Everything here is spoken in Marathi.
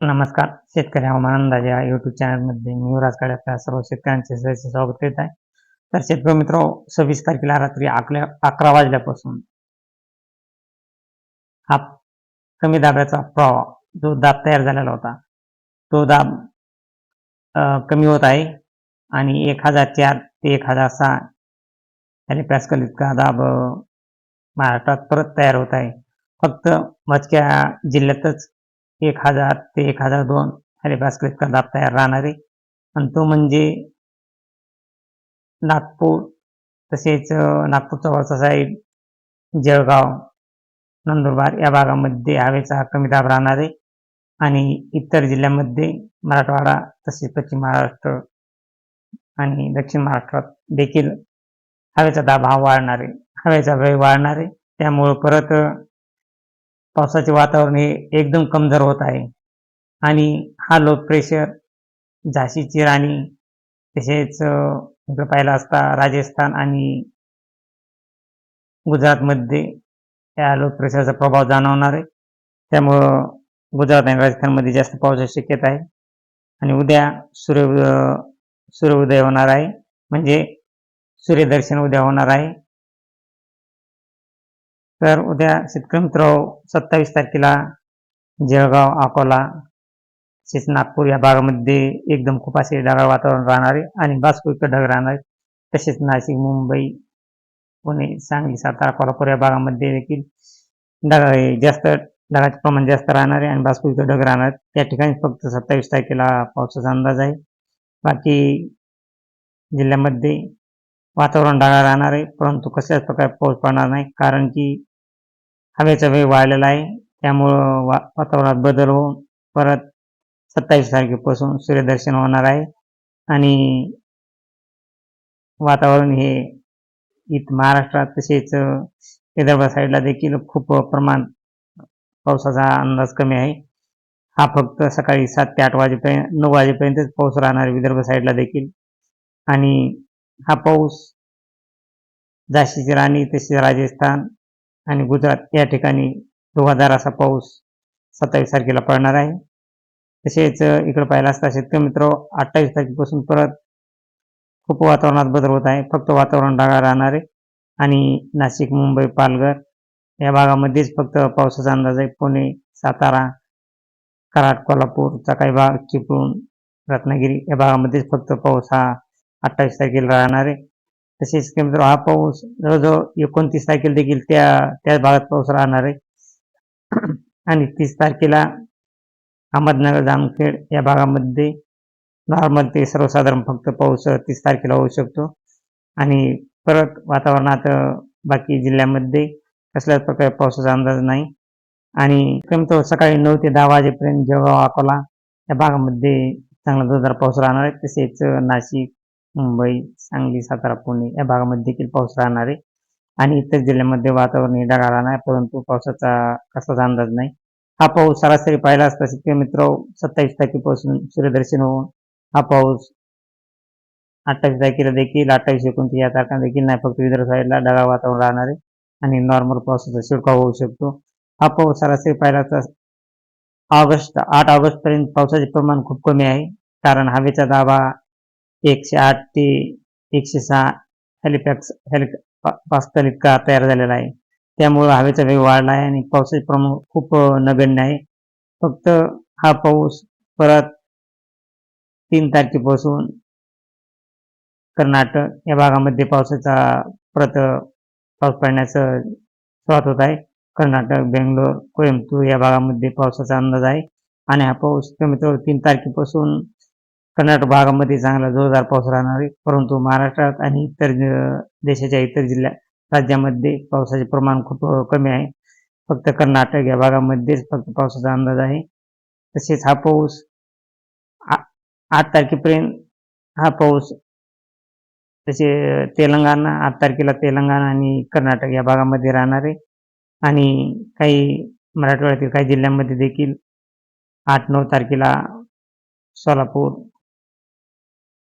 नमस्कार. शेतकरी हवामान अंदाज या युट्यूब चॅनलमध्ये मी युवराज काळे आपल्या सर्व शेतकऱ्यांचे सहर्ष स्वागत करीत आहे. तर शेतकरी मित्र सव्वीस तारखेला रात्री आकल्या अकरा वाजल्यापासून हा कमी दाबाचा प्रवाह जो दाब तयार झालेला होता तो दाब अं, कमी होत आहे आणि एक हजार चार ते एक हजार सहा पॅस्कल इतका दाब महाराष्ट्रात परत तयार होत आहे. फक्त मजक्या जिल्ह्यातच एक हजार ते एक हजार दोन. हॅलिपॅस्कल इतका दाब तयार राहणार आहे. आणि तो म्हणजे नागपूर तसेच नागपूरचा वरचा साईड जळगाव नंदुरबार या भागामध्ये हवेचा कमी दाब राहणार आहे. आणि इतर जिल्ह्यामध्ये मराठवाडा तसेच पश्चिम महाराष्ट्र आणि दक्षिण महाराष्ट्रात देखील हवेचा दाब हा वाढणार आहे. हवेचा वेळ वाढणार आहे. त्यामुळं परत पावसाचे वातावरण हे एकदम कमजोर होत आहे. आणि हा लो प्रेशर झाशीची राणी तसेच इकडं पाहिलं असता राजस्थान आणि गुजरातमध्ये या लो प्रेशरचा प्रभाव जाणवणार आहे. त्यामुळं गुजरात आणि राजस्थानमध्ये जास्त पावसाची शक्यता आहे. आणि उद्या सूर्य सूर्योदय होणार आहे. म्हणजे सूर्यदर्शन उद्या होणार आहे. तर उद्या शेतकरी मित्र सत्तावीस तारखेला जळगाव अकोला तसेच नागपूर या भागामध्ये एकदम खूप असे ढगाळ वातावरण राहणार आहे आणि बाष्पयुक्त ढग राहणार आहे. तसेच नाशिक मुंबई पुणे सांगली सातारा कोल्हापूर या भागामध्ये देखील ढगा जास्त ढगाचे प्रमाण जास्त राहणार आहे आणि बाष्पयुक्त ढग राहणार. त्या ठिकाणी फक्त सत्तावीस तारखेला पावसाचा अंदाज आहे. बाकी जिल्ह्यामध्ये वातावरण ढगाळ राहणार आहे परंतु कसल्याच प्रकारे पाऊस पडणार नाही. कारण की हवेचा वेग वाढलेला आहे. त्यामुळं वा वातावरणात बदल होऊन परत सत्तावीस तारखेपासून सूर्यदर्शन होणार आहे. आणि वातावरण हे इथं महाराष्ट्रात तसेच विदर्भ साईडला देखील खूप प्रमाण पावसाचा अंदाज कमी आहे. हा फक्त सकाळी सात ते आठ वाजेपर्यंत नऊ वाजेपर्यंतच पाऊस राहणार आहे विदर्भ साईडला देखील. आणि हा पाऊस झाशीची राणी तसेच राजस्थान आणि गुजरात या ठिकाणी धुवाधार असा पाऊस सत्तावीस तारखेला पडणार आहे. तसेच इकडं पाहिला असता शेतकरी मित्र अठ्ठावीस तारखेपासून परत खूप वातावरणात बदल होत आहे. फक्त वातावरण ढगाळ राहणार आहे. आणि नाशिक मुंबई पालघर या भागामध्येच फक्त पावसाचा अंदाज आहे. पुणे सातारा कराड कोल्हापूरचा काही भाग चिपळूण रत्नागिरी या भागामध्येच फक्त पाऊस हा अठ्ठावीस तारखेला राहणार आहे. तसेच की मित्र हा पाऊस जवळजवळ एकोणतीस तारखेला देखील त्या त्याच भागात पाऊस राहणार आहे. आणि तीस तारखेला अहमदनगर जामखेड या भागामध्ये नॉर्मल ते सर्वसाधारण फक्त पाऊस तीस तारखेला होऊ शकतो. आणि परत वातावरणात बाकी जिल्ह्यामध्ये कसल्याच प्रकारे पावसाचा अंदाज नाही. आणि कमी सकाळी नऊ ते दहा वाजेपर्यंत जळगाव अकोला या भागामध्ये चांगला जोरदार पाऊस राहणार आहे. तसेच नाशिक मुंबई सांगली सातारा पुणे या भागामध्ये देखील पाऊस राहणार आहे. आणि इतर जिल्ह्यामध्ये वातावरण हे ढगाळ राहणार आहे परंतु पावसाचा कसाच अंदाज नाही. हा पाऊस सरासरी पाहिला असता शेतकरी मित्र सत्तावीस तारखेपासून सूर्यदर्शन होऊन हा पाऊस अठ्ठावीस तारखेला देखील अठ्ठावीस एकोणतीस या तारखांना देखील नाही फक्त विदर्भ साईडला ढगाळ वातावरण राहणार आहे. आणि नॉर्मल पावसाचा शिडकाव होऊ शकतो. हा पाऊस सरासरी पाहिला असता ऑगस्ट आठ ऑगस्ट पर्यंत पावसाचे प्रमाण खूप कमी आहे. कारण हवेचा दाबा एकशे आठ ते एकशे सहा हेलिपॅक्स हेलि पास्कल इतका तयार झालेला आहे. त्यामुळं हवेचा वेग वाढला आहे आणि पावसाचे प्रमाण खूप नगण्य आहे. फक्त हा पाऊस परत तीन तारखेपासून कर्नाटक या भागामध्ये पावसाचा परत पाऊस पडण्याचं सुरुवात होत आहे. कर्नाटक बेंगलोर कोइंबतूर या भागामध्ये पावसाचा अंदाज आहे. आणि हा पाऊस कमी तर तीन तारखेपासून कर्नाटक भागामध्ये चांगला जोरदार पाऊस राहणार आहे. परंतु महाराष्ट्रात आणि इतर देशाच्या इतर जिल्ह्या राज्यामध्ये पावसाचे प्रमाण खूप कमी आहे. फक्त कर्नाटक या भागामध्येच फक्त पावसाचा अंदाज आहे. तसेच हा पाऊस आ- आठ तारखेपर्यंत हा पाऊस तसे तेलंगणा आठ तारखेला तेलंगणा आणि कर्नाटक या भागामध्ये राहणार आहे. आणि काही मराठवाड्यातील काही जिल्ह्यांमध्ये देखील आठ नऊ तारखेला सोलापूर